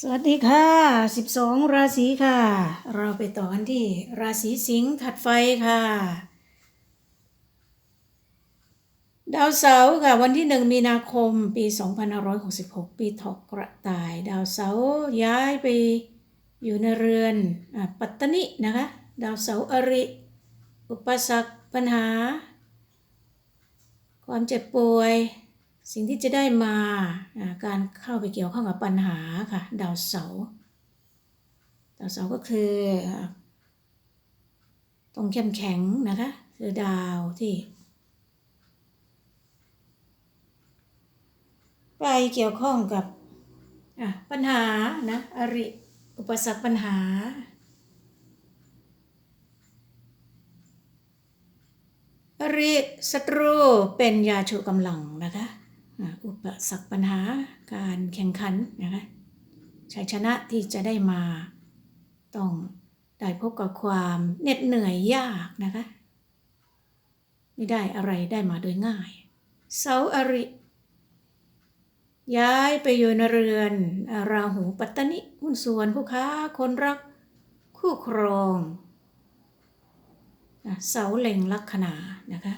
สวัสดีค่ะ 12 ราศีค่ะ เราไปต่อกันที่ราศีสิงห์ถัดไฟค่ะ ดาวเสาร์ค่ะ วันที่ 1 มีนาคมปี 2566 ปีถกกระต่าย ดาวเสาร์ย้ายไปอยู่ในเรือนอปัตตนินะคะ ดาวเสาร์อริ อุปสรรคปัญหา ความเจ็บป่วย สิ่งที่จะได้มาการเข้าไปเกี่ยวข้องกับปัญหาค่ะ ดาวเสาร์ดาวเสาร์ก็คือตรงเข้มแข็งนะคะคือดาวที่ ไปเกี่ยวข้องกับปัญหานะอริ อุปสรรคปัญหาอริศัตรูเป็นยาชูกำลังนะคะ อุปสรรคปัญหาการแข่งขันนะคะชัยชนะที่จะได้มาต้องได้พบกับความเหน็ดเหนื่อยยากนะคะ ไม่ได้อะไรได้มาโดยง่ายเสาอริ ย้ายไปอยู่ในเรือนราหูปัตตนิหุ้นส่วนคู่ค้าคนรักคู่ครองเสาเล็งลัคนานะคะ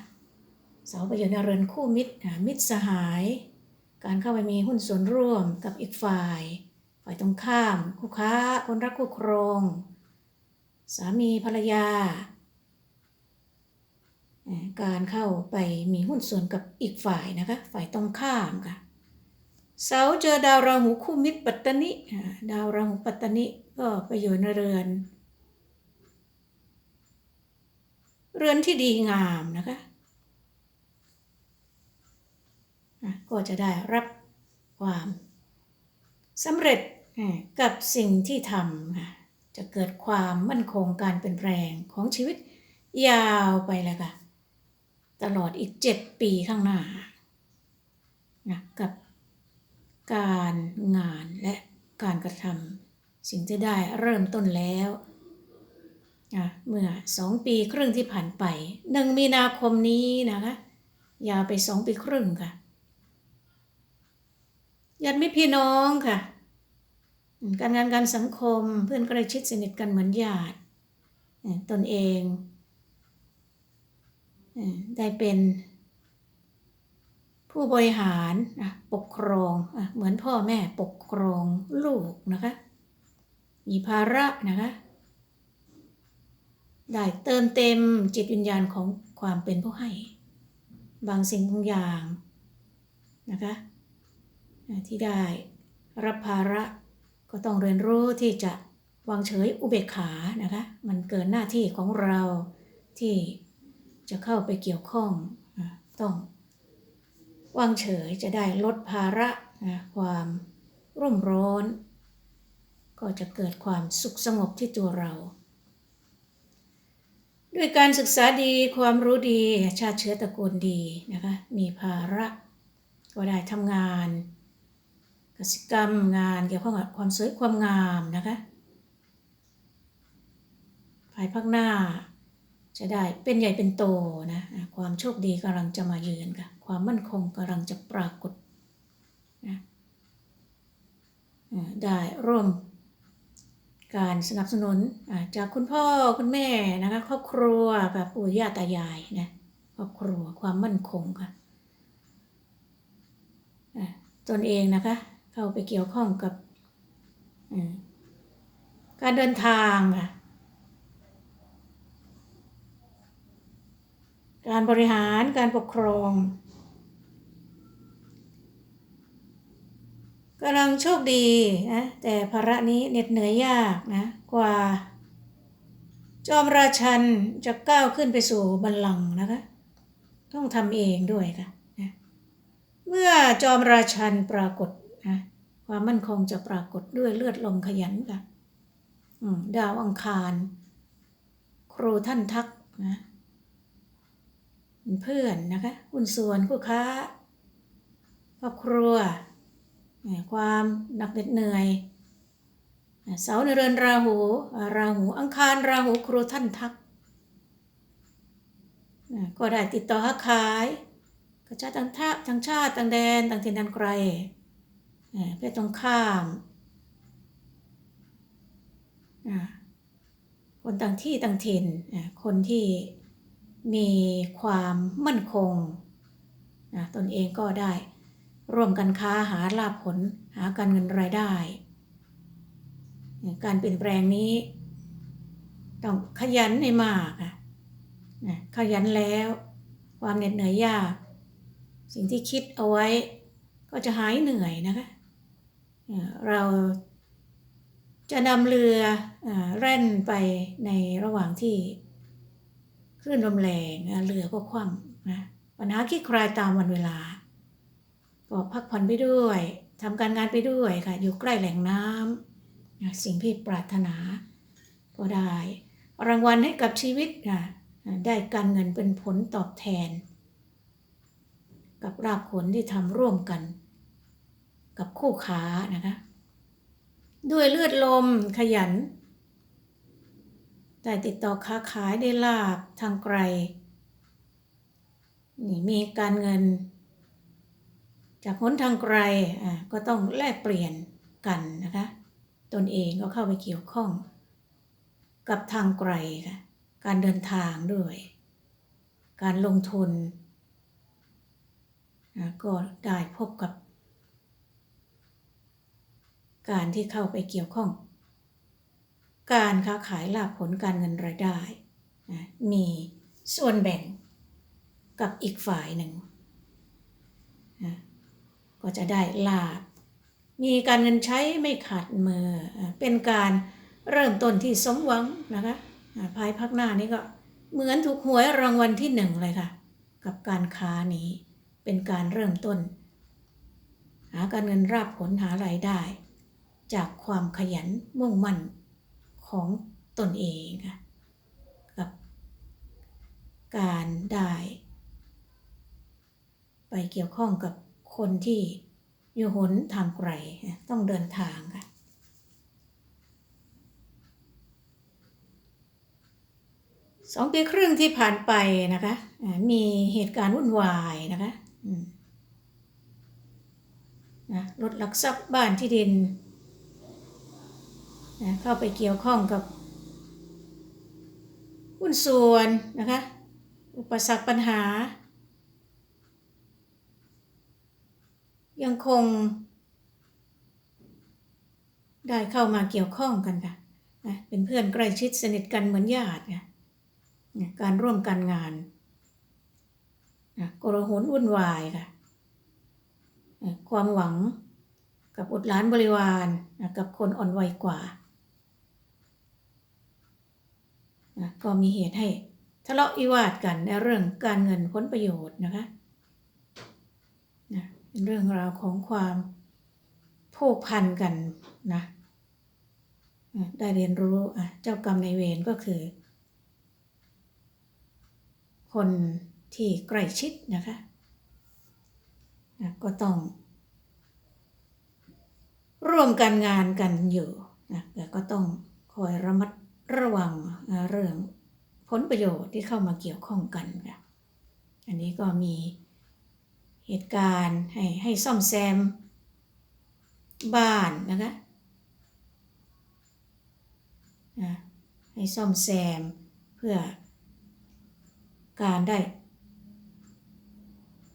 เสาไปอยู่ในเรือนคู่มิตรมิตรสหาย การเข้าไปมีหุ้นส่วนร่วมกับอีกฝ่าย ฝ่ายตรงข้าม คู่ค้า คนรักคู่ครองสามีภรรยา การเข้าไปมีหุ้นส่วนกับอีกฝ่ายนะคะ ฝ่ายตรงข้ามค่ะ เสาเจอดาวราหูคู่มิตรปัตตนิดาวราหูปัตตนิก็ไปอยู่ในเรือน เรือนที่ดีงามนะคะ อะก็จะได้รับความสำเร็จอะกับสิ่งที่ทำค่ะจะเกิดความมั่นคงการเปลี่ยนแปลงของชีวิตยาวไปเลยค่ะ ตลอดอีก 7 ปีข้างหน้านะกับการงานและการกระทำสิ่งที่ได้เริ่มต้นแล้วอะเมื่อสองปีครึ่งที่ผ่านไปหนึ่งมีนาคมนี้นะคะ ยาวไปสองปีครึ่งค่ะ ญาติมิตรพี่น้องค่ะ การงานการสังคมเพื่อนใกล้ชิดสนิทกันเหมือนญาติตนเองได้เป็นผู้บริหารปกครองเหมือนพ่อแม่ปกครองลูกนะคะ มีภาระนะคะ ได้เติมเต็มจิตวิญญาณของความเป็นผู้ให้ บางสิ่งบางอย่างนะคะ ที่ได้รับภาระก็ต้องเรียนรู้ที่จะวางเฉยอุเบกขานะคะมันเกินหน้าที่ของเราที่จะเข้าไปเกี่ยวข้องต้องวางเฉยจะได้ลดภาระนะความรุ่มร้อน ก็จะเกิดความสุขสงบที่ตัวเรา ด้วยการศึกษาดีความรู้ดีชาติเชื้อตระกูลดีนะคะมีภาระก็ได้ทำงาน กสิกรรมงานเกี่ยวข้องกับความสวยความงามนะคะ ภายภาคหน้าจะได้เป็นใหญ่เป็นโตนะความโชคดีกำลังจะมาเยือนค่ะความมั่นคงกำลังจะปรากฏนะได้ร่วมการสนับสนุนจากคุณพ่อคุณแม่นะคะครอบครัวกับปู่ย่าตายายนะครอบครัวความมั่นคงค่ะตนเองนะคะ เข้าไปเกี่ยวข้องกับการเดินทางค่ะ การบริหารการปกครองกำลังโชคดีนะแต่ภาระนี้เหน็ดเหนื่อยยากนะกว่า จอมราชันจะก้าวขึ้นไปสู่บัลลังก์นะคะ ต้องทำเองด้วยค่ะนะเมื่อจอมราชันปรากฏ ความมั่นคงจะปรากฏด้วยเลือดลมขยันค่ะดาวอังคาร ครูท่านทักนะเพื่อนนะคะหุ้นส่วนคู่ค้าครอบครัว ความหนักเหน็ดเหนื่อย เสาในเรือนราหู ราหูอังคารราหูครูท่านทัก ก็ได้ติดต่อค้าขายกระจายต่างทาต่างชาติต่างแดนต่างถิ่นต่างไกล เอ่อเพศตรงข้ามคนต่างที่ต่างถิ่นคนที่มีความมั่นคงตนเองก็ได้ร่วมกันค้าหาลาภผลหาการเงินรายได้ การเปลี่ยนแปลงนี้ ต้องขยันให้มากขยันแล้วความเหน็ดเหนื่อยยาก สิ่งที่คิดเอาไว้ก็จะหายเหนื่อยนะคะ เราจะนำเรือเอ่อแล่นไปในระหว่างที่คลื่นลมแรงเรือก็คว่ำนะปัญหาคลี่คลายตามวันเวลาก็พักผ่อนไปด้วยทำการงานไปด้วยค่ะ อยู่ใกล้แหล่งน้ำสิ่งที่ปรารถนา ก็ได้ รางวัลให้กับชีวิตค่ะได้การเงินเป็นผลตอบแทน กับรากผลที่ทำร่วมกัน กับคู่ค้านะคะ ด้วยเลือดลมขยันได้ติดต่อค้าขายได้ลาบทางไกล นี่มีการเงิน จากหนทางไกลอ่าก็ต้องแลกเปลี่ยนกันนะคะ ตนเองก็เข้าไปเกี่ยวข้อง กับทางไกลค่ะการเดินทางด้วย การลงทุนอ่าก็ได้พบกับ การที่เข้าไปเกี่ยวข้อง การค้าขายลาภผลการเงินรายได้นะมีส่วนแบ่งกับอีกฝ่ายหนึ่งนะก็จะได้ลาบมีการเงินใช้ไม่ขาดมือ เป็นการเริ่มต้นที่สมหวังนะคะภายภาคหน้านี้ก็เหมือนถูกหวยรางวัลที่หนึ่งเลยค่ะ กับการค้านี้เป็นการเริ่มต้น หาการเงินราบผลหารายได้ จากความขยันมุ่งมั่นของตนเองค่ะกับการได้ ไปเกี่ยวข้องกับคนที่อยู่หนทางไกลต้องเดินทางค่ะสองปีครึ่งที่ผ่านไปนะคะมีเหตุการณ์วุ่นวายนะคะนะรถลักทรัพย์บ้านที่ดิน นะเข้าไปเกี่ยวข้องกับหุ้นส่วนนะคะ อุปสรรคปัญหา ยังคง ได้เข้ามาเกี่ยวข้องกันค่ะนะเป็นเพื่อนใกล้ชิดสนิทกันเหมือนญาติค่ะนะการร่วมกันงานนะโกลาหลวุ่นวายค่ะนะความหวังกับอุดหล้านบริวารนะกับคนอ่อนวัยกว่า นะก็มีเหตุให้ทะเลาะวิวาทกันในเรื่องการเงินผลประโยชน์นะคะนะเป็นเรื่องราวของความผูกพันกันนะได้เรียนรู้อะเจ้ากรรมในายเวรก็คือ คนที่ใกล้ชิดนะคะนะก็ต้อง ร่วมกันงานกันอยู่นะแต่ก็ต้องคอยระมัด ระวังเรื่องผลประโยชน์ที่เข้ามาเกี่ยวข้องกันค่ะอันนี้ก็มีเหตุการณ์ให้ให้ซ่อมแซมบ้านนะคะให้ซ่อมแซมเพื่อการได้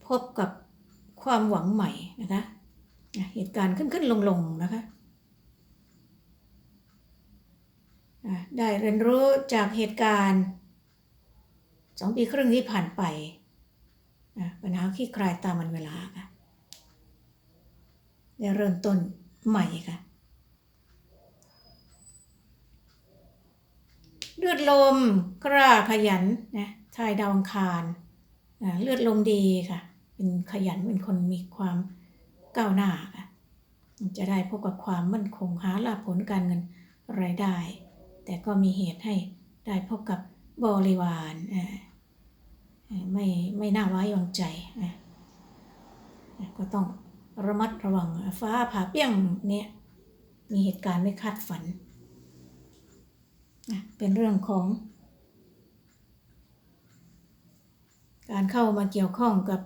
พบกับความหวังใหม่นะคะเหตุการณ์ขึ้นขึ้นลงลงๆนะคะอะ ได้เรียนรู้จากเหตุการณ์สองปีครึ่งที่ผ่านไปปัญหาขี้คลายตามวันเวลาค่ะได้เริ่มต้นใหม่ค่ะเลือดลมกล้าขยันนะทายดาวอังคารเลือดลมดีค่ะ เป็นขยันเป็นคนมีความก้าวหน้าค่ะจะได้พบกับความมั่นคงหาลาภผลการเงินรายได้ แต่ก็มีเหตุให้ได้พบกับบริวารไม่ไม่น่าไว้วางใจ ก็ต้องระมัดระวังฟ้าผ่าเปี้ยงเนี่ยมีเหตุการณ์ไม่คาดฝัน เป็นเรื่องของ การเข้ามาเกี่ยวข้องกับ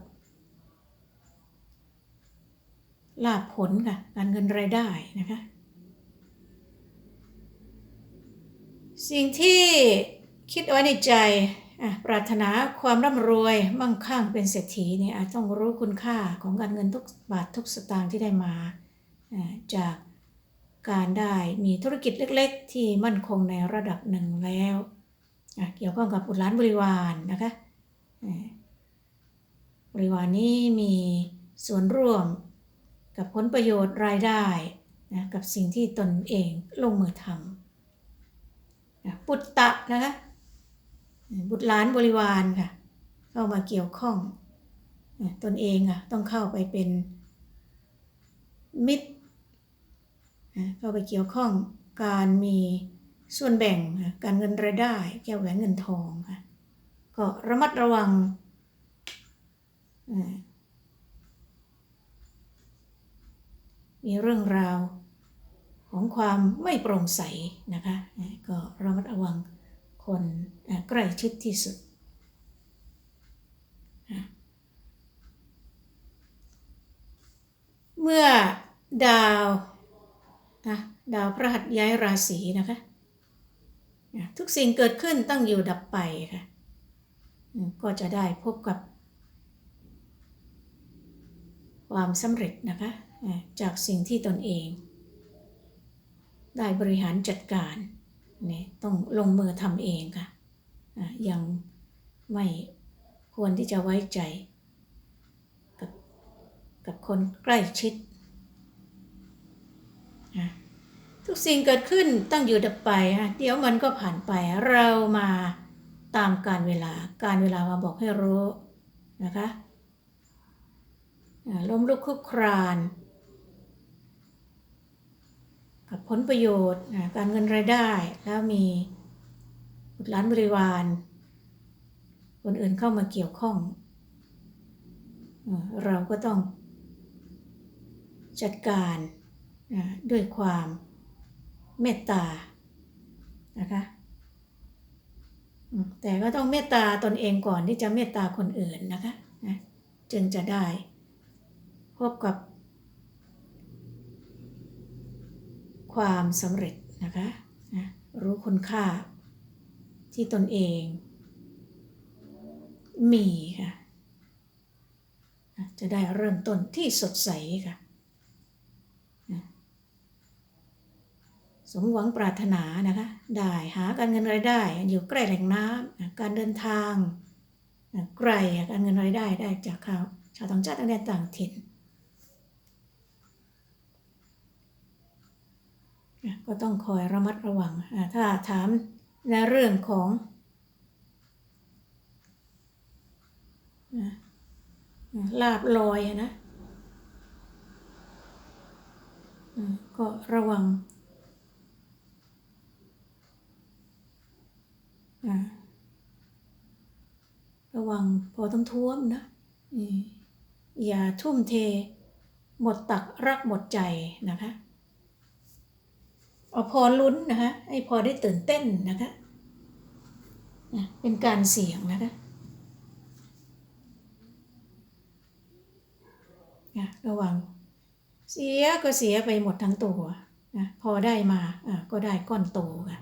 ลาภผลค่ะ การเงินรายได้นะคะ สิ่งที่คิดไว้ในใจปรารถนาความร่ำรวยมั่งคั่งเป็นเศรษฐีเนี่ยต้องรู้คุณค่าของการเงินทุกบาททุกสตางค์ที่ได้มา จากการได้มีธุรกิจเล็กๆ ที่มั่นคงในระดับหนึ่งแล้วเกี่ยวข้องกับบุตรหลานบริวารนะคะบริวารนี้มีส่วนร่วมกับผลประโยชน์รายได้นะกับสิ่งที่ตนเองลงมือทำ ปุตตะนะคะบุตรหลานบริวารค่ะ เข้ามาเกี่ยวข้องตนเองอะต้องเข้าไปเป็นมิตรเข้าไปเกี่ยวข้องการมีส่วนแบ่งการเงินรายได้แก้วแหวนเงินทองค่ะก็ระมัดระวังมีเรื่องราว ของความไม่โปร่งใสนะคะ ก็ระมัดระวังคนใกล้ชิดที่สุด เมื่อดาวดาวพระหัสย้ายราศีนะคะ ทุกสิ่งเกิดขึ้นตั้งอยู่ดับไปค่ะ ก็จะได้พบกับความสำเร็จนะคะ จากสิ่งที่ตนเอง ได้บริหารจัดการเนี่ยต้องลงมือทำเองค่ะอ่ายังไม่ควรที่จะไว้ใจ กับกับคนใกล้ชิดอะทุกสิ่งเกิดขึ้นตั้งอยู่ดับไปอะเดี๋ยวมันก็ผ่านไปเรามาตามการเวลาการเวลามาบอกให้รู้นะคะอ่าล้มลุกคลุกคราน กับผลประโยชน์การเงินรายได้แล้วมีบุตรหลานบริวาร คนอื่นเข้ามาเกี่ยวข้อง เราก็ต้องจัดการด้วยความเมตตานะคะแต่ก็ต้องเมตตาตนเองก่อนที่จะเมตตาคนอื่นนะคะนะจึงจะได้พบกับ ความสำเร็จนะคะนะรู้คุณค่าที่ตนเอง มีค่ะจะได้เริ่มต้นที่สดใสค่ะสมหวังปรารถนานะคะ ได้หาการเงินรายได้ อยู่ใกล้แหล่งน้ำการเดินทางไกลการเงินรายได้ได้จากข่าวชาวต่างชาติต่างและต่างถิ่น อะ ก็ต้องคอยระมัดระวัง ถ้าถามในเรื่องของลาบลอยนะก็ระวังระวังพอต้องท้วมนะอย่าทุ่มเท หมดตักรักหมดใจนะคะ พอลุ้นนะคะให้พอได้ตื่นเต้นนะคะเป็นการเสี่ยงนะคะนะระวัง เสียก็เสียไปหมดทั้งตัวนะพอได้มาก็ได้ก้อนโตค่ะ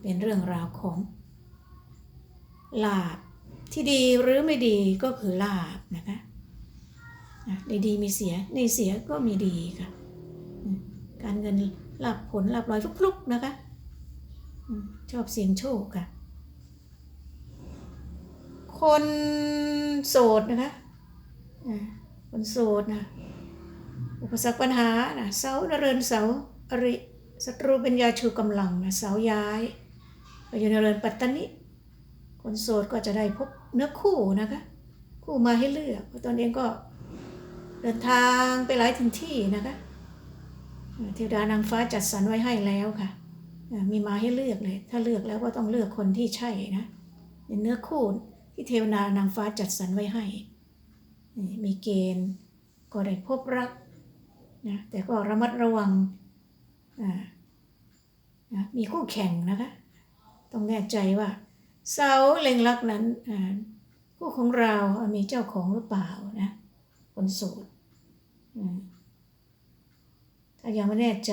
เป็นเรื่องราวของลาบที่ดีหรือไม่ดีก็คือลาบนะคะในดีมีเสียในเสียก็มีดีค่ะ การเงิน หลับผลหลับลอยฟลุกๆนะคะชอบเสียงโชคค่ะ คนโสดนะคะคนโสดนะอุปสรรคปัญหานะเสานเริญเสาอริศัตรูเป็นยาชูกำลังนะเสาย้ายไปอยู่ในเริญปัตตานิคนโสดก็จะได้พบเนื้อคู่นะคะ คู่มาให้เลือกเพราะตนเองก็เดินทางไปหลายถิ่นที่นะคะ เทวดานางฟ้าจัดสรรไว้ให้แล้วค่ะ มีมาให้เลือกเลย ถ้าเลือกแล้วก็ต้องเลือกคนที่ใช่นะเป็นเนื้อคู่ที่เทวดานางฟ้าจัดสรรไว้ให้ มีเกณฑ์ก็ได้พบรักนะแต่ก็ระมัดระวังนะมีคู่แข่งนะคะ ต้องแน่ใจว่าเสาเล็งรักนั้นคู่ของเรามีเจ้าของหรือเปล่านะคนโสด ถ้ายังไม่แน่ใจ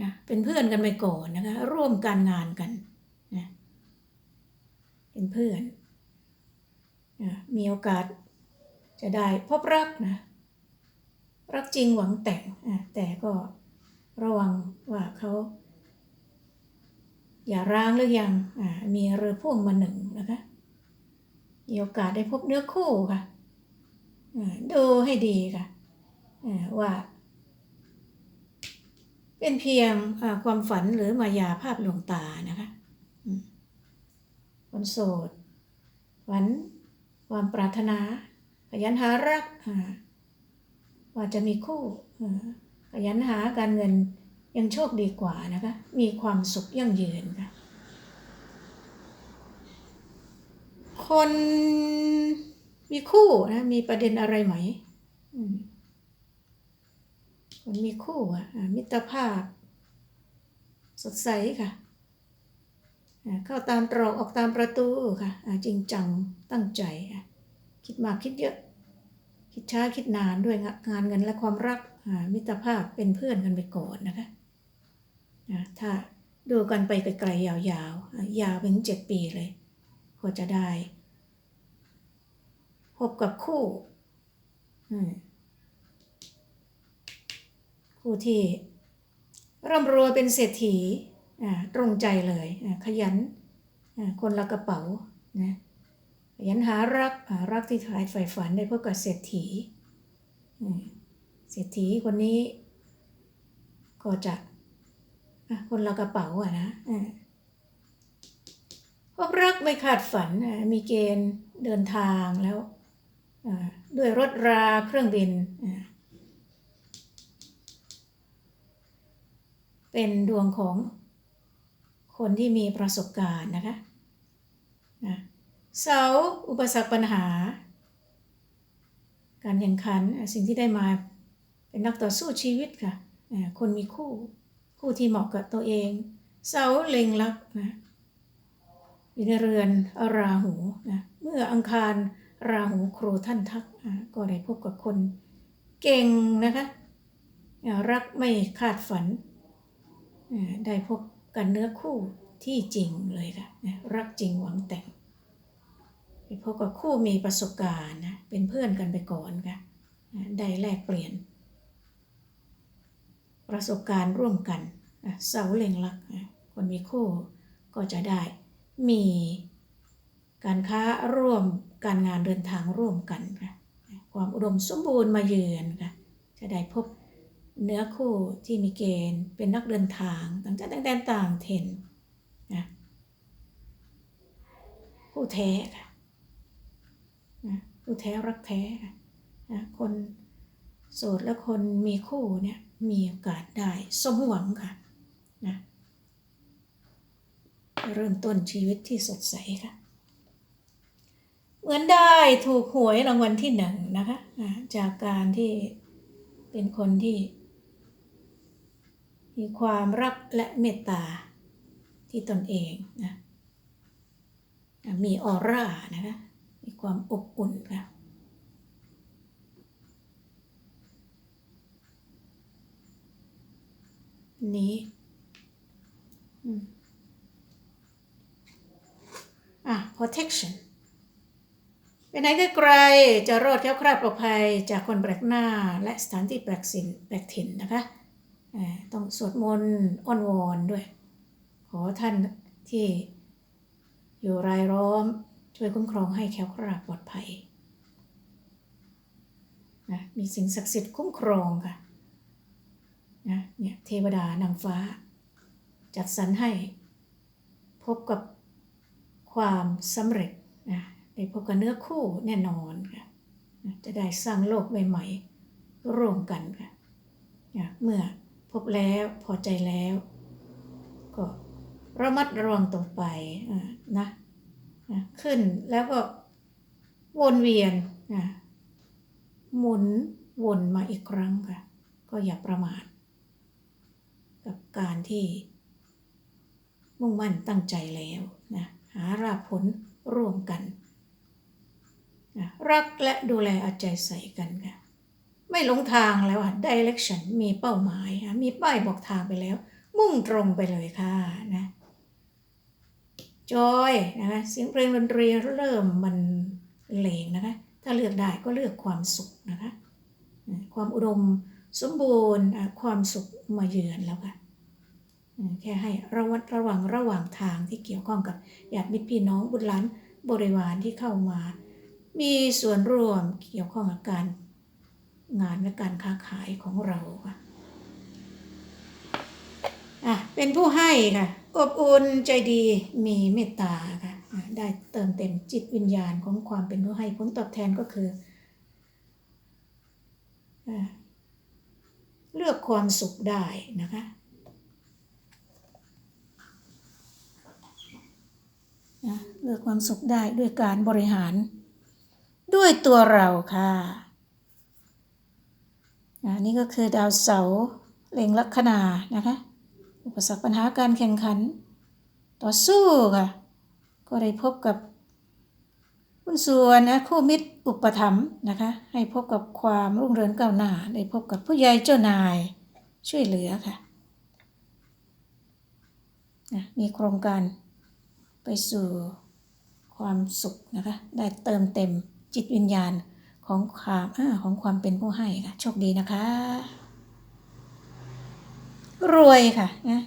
นะเป็นเพื่อนกันไปก่อนนะคะ ร่วมการงานกันนะเป็นเพื่อนนะมีโอกาสจะได้พบรักนะ รักจริงหวังแต่งอะแต่ก็ระวังว่าเขาอย่าร้างหรือยังอ่ามีเรือพ่วงมาหนึ่งนะคะ มีโอกาสได้พบเนื้อคู่ค่ะอ่าดูให้ดีค่ะว่า เป็นเพียงความฝันหรือมายาภาพลวงตานะคะคนโสดฝัน ความปรารถนาขยันหารักอ่าว่าจะมีคู่ขยันหาการเงินยังโชคดีกว่านะคะ มีความสุขยั่งยืนค่ะ คนมีคู่นะ มีประเด็นอะไรไหมอื มคนมีคู่อะมิตรภาพ สดใสค่ะเข้าตามตรอกออกตามประตูค่ะจริงจังตั้งใจค่ะคิดมากคิดเยอะ คิดช้าคิดนานด้วยงานเงินและความรักมิตรภาพเป็นเพื่อนกันไปก่อนนะคะถ้าดูกันไปไกลๆยาวๆ ยาวไปถึงเจ็ดปีเลยก็จะได้ พบกับคู่ อืมคู่ที่ร่ำรวยเป็นเศรษฐีอ่าตรงใจเลยอ่าขยันอ่าคนละกระเป๋านะขยันหารักอ่ารักที่ถ่ายใฝ่ฝันได้พบกับเศรษฐีอืมเศรษฐีคนนี้ก็จะอะคนละกระเป๋าอะนะอ่าพบรักไม่คาดฝันอะมีเกณฑ์เดินทางแล้วอ่าด้วยรถราเครื่องบินอ่า เป็นดวงของคนที่มีประสบการณ์นะคะนะเสาอุปสรรคปัญหา การแข่งขันสิ่งที่ได้มาเป็นนักต่อสู้ชีวิตค่ะคนมีคู่คู่ที่เหมาะกับตัวเอง เสาเล็งลักนะอยู่ในเรือนราหูนะเมื่ออังคารราหูครูท่านทักอะก็ได้พบกับคนเก่งนะคะอะรักไม่คาดฝัน ได้พบกันเนื้อคู่ที่จริงเลยค่ะนะรักจริงหวังแต่งไปพบกับคู่มีประสบการณ์นะเป็นเพื่อนกันไปก่อนค่ะได้แลกเปลี่ยน ประสบการณ์ร่วมกันเสาเล็งลักคนมีคู่ก็จะได้มีการค้าร่วมการงานเดินทางร่วมกันค่ะความอุดมสมบูรณ์มาเยือนค่ะจะได้พบ เนื้อคู่ที่มีเกณฑ์เป็นนักเดินทางต่างชาติต่างแดนต่างถิ่นนะคู่แท้ค่ะนะคู่แท้รักแท้ค่ะนะคนโสดและคนมีคู่เนี่ยมีโอกาสได้สมหวังค่ะนะเริ่มต้นชีวิตที่สดใสค่ะ เหมือนได้ถูกหวยรางวัลที่หนึ่งนะคะ จากการที่เป็นคนที่ มีความรักและเมตตาที่ตนเองนะมีออร่านะคะมีความอบอุ่นค่ะนี้อะ protection ไปไหนก็ไกลจะรอดแคล้วคลาดปลอดภัยจากคนแปลกหน้าและสถานที่แปลกสินแปลกถิ่นนะคะ ต้องสวดมนต์อ้อนวอนด้วย ขอท่านที่อยู่รายล้อมช่วยคุ้มครองให้แคล้วคลาดปลอดภัยนะมีสิ่งศักดิ์สิทธิ์คุ้มครองค่ะนะเนี่ยเทวดานางฟ้า จัดสรรให้พบกับความสำเร็จนะได้พบกับเนื้อคู่แน่นอนค่ะนะจะได้สร้างโลกใหม่ๆร่วมกันค่ะนะเมื่อ พบแล้วพอใจแล้ว ก็ระมัดระวังต่อไปนะนะขึ้นแล้วก็วนเวียนนะหมุนวนมาอีกครั้งค่ะ ก็อย่าประมาทกับการที่ มุ่งมั่นตั้งใจแล้วนะหาราผลร่วมกันนะรักและดูแลเอาใจใส่กันค่ะ ไม่หลงทางแล้วอะ direction มีเป้าหมายค่ะมีป้ายบอกทางไปแล้ว มุ่งตรงไปเลยค่ะนะจอยนะคะเสียงเพลงดนตรีเริ่มมันเลงนะคะ ถ้าเลือกได้ก็เลือกความสุขนะคะ ความอุดมสมบูรณ์ความสุขมาเยือนแล้วค่ะแค่ให้ระวัดระวังระหว่างทางที่เกี่ยวข้องกับญาติมิตรพี่น้องบุตรหลานบริวารที่เข้ามา มีส่วนร่วมเกี่ยวข้องกับการ งานและการค้าขายของเราค่ะอะเป็นผู้ให้ค่ะ อบอุ่นใจดีมีเมตตาค่ะได้เติมเต็มจิตวิญญาณของความเป็นผู้ให้ผลตอบแทนก็คืออเลือกความสุขได้นะคะเลือกความสุขได้ด้วยการบริหาร ด้วยตัวเราค่ะ อะนี่ก็คือดาวเสาร์เล็งลัคนานะคะ อุปสรรคปัญหาการแข่งขัน ต่อสู้ค่ะ ก็ได้พบกับคุณส่วนนะคู่มิตรอุปถัมภ์นะคะ ให้พบกับความรุ่งเรืองก้าวหน้า ได้พบกับผู้ใหญ่เจ้านายช่วยเหลือค่ะนะมีโครงการไปสู่ความสุขนะคะ ได้เติมเต็มจิตวิญญาณ ของความอของความเป็นผู้ให้ค่ะ โชคดีนะคะ รวยค่ะนะ